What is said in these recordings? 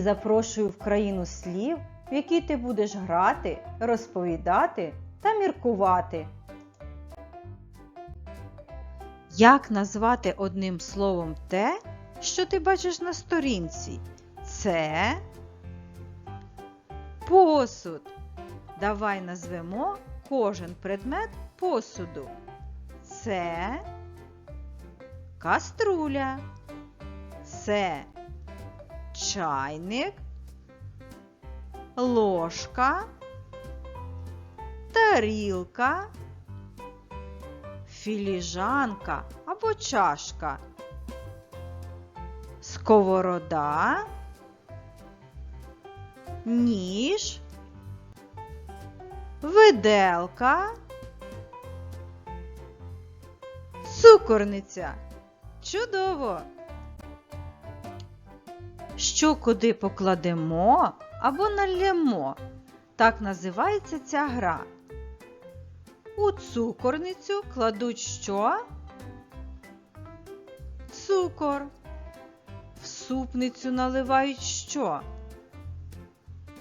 запрошую в країну слів, в якій ти будеш грати, розповідати та міркувати. Як назвати одним словом те, що ти бачиш на сторінці? Це посуд. Давай назвемо кожен предмет посуду. Це каструля. Це чайник, ложка, тарілка, філіжанка або чашка, сковорода, ніж, виделка, цукорниця. Чудово! Що куди покладемо або налємо? Так називається ця гра. У цукорницю кладуть що? Цукор. В супницю наливають що?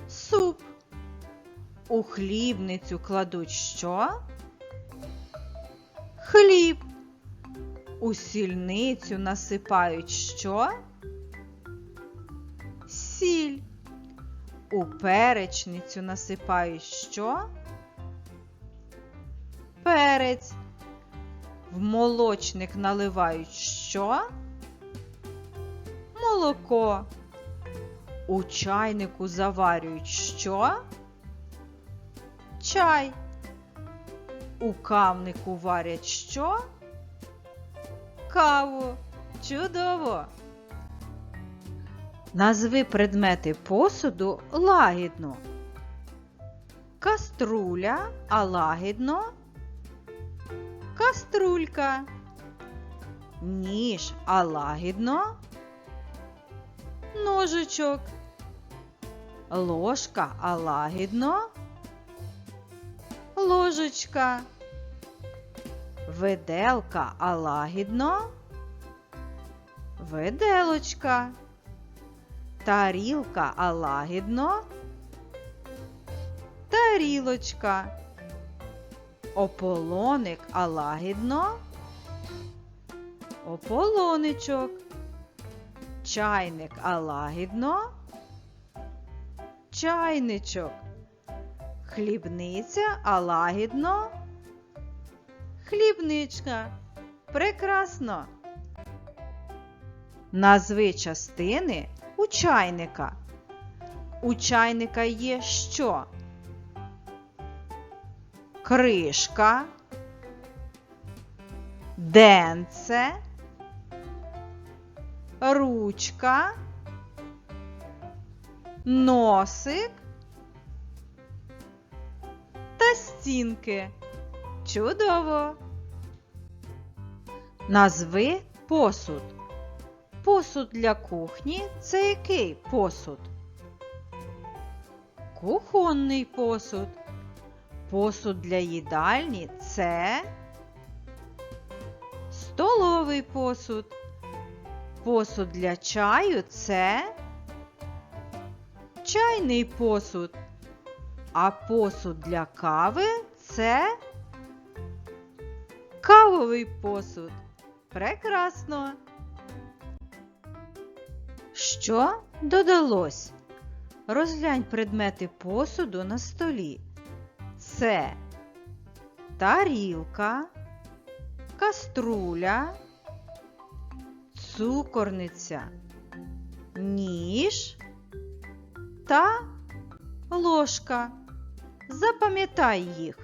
Суп. У хлібницю кладуть що? Хліб. У сільницю насипають що? У перечницю насипають що? Перець. В молочник наливають що? Молоко. У чайнику заварюють що? Чай. У кавнику варять що? Каву. Чудово! Назви предмети посуду лагідно. Каструля, а лагідно. Каструлька. Ніж, а лагідно. Ножичок. Ложка, а лагідно. Ложечка. Виделка, а лагідно. Виделочка. Тарілка, а лагідно. Тарілочка. Ополоник, а лагідно. Ополоничок. Чайник, а лагідно. Чайничок. Хлібниця, а лагідно. Хлібничка. Прекрасно. Назви частини чайника. У чайника є що? Кришка, денце, ручка, носик та стінки. Чудово! Назви посуд. Посуд для кухні це який посуд? Кухонний посуд. Посуд для їдальні це столовий посуд. Посуд для чаю це чайний посуд. А посуд для кави це кавовий посуд. Прекрасно! Що додалось? Розглянь предмети посуду на столі. Це тарілка, каструля, цукорниця, ніж та ложка. Запам'ятай їх.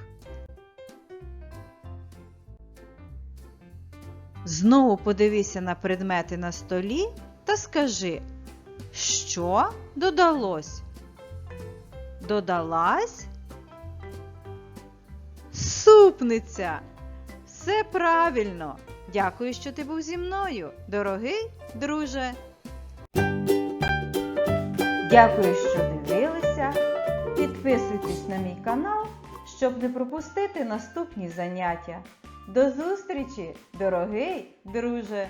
Знову подивися на предмети на столі та скажи, що додалось? Додалась супниця. Все правильно. Дякую, що ти був зі мною, дорогий друже. Дякую, що дивилися. Підписуйтесь на мій канал, щоб не пропустити наступні заняття. До зустрічі, дорогий друже!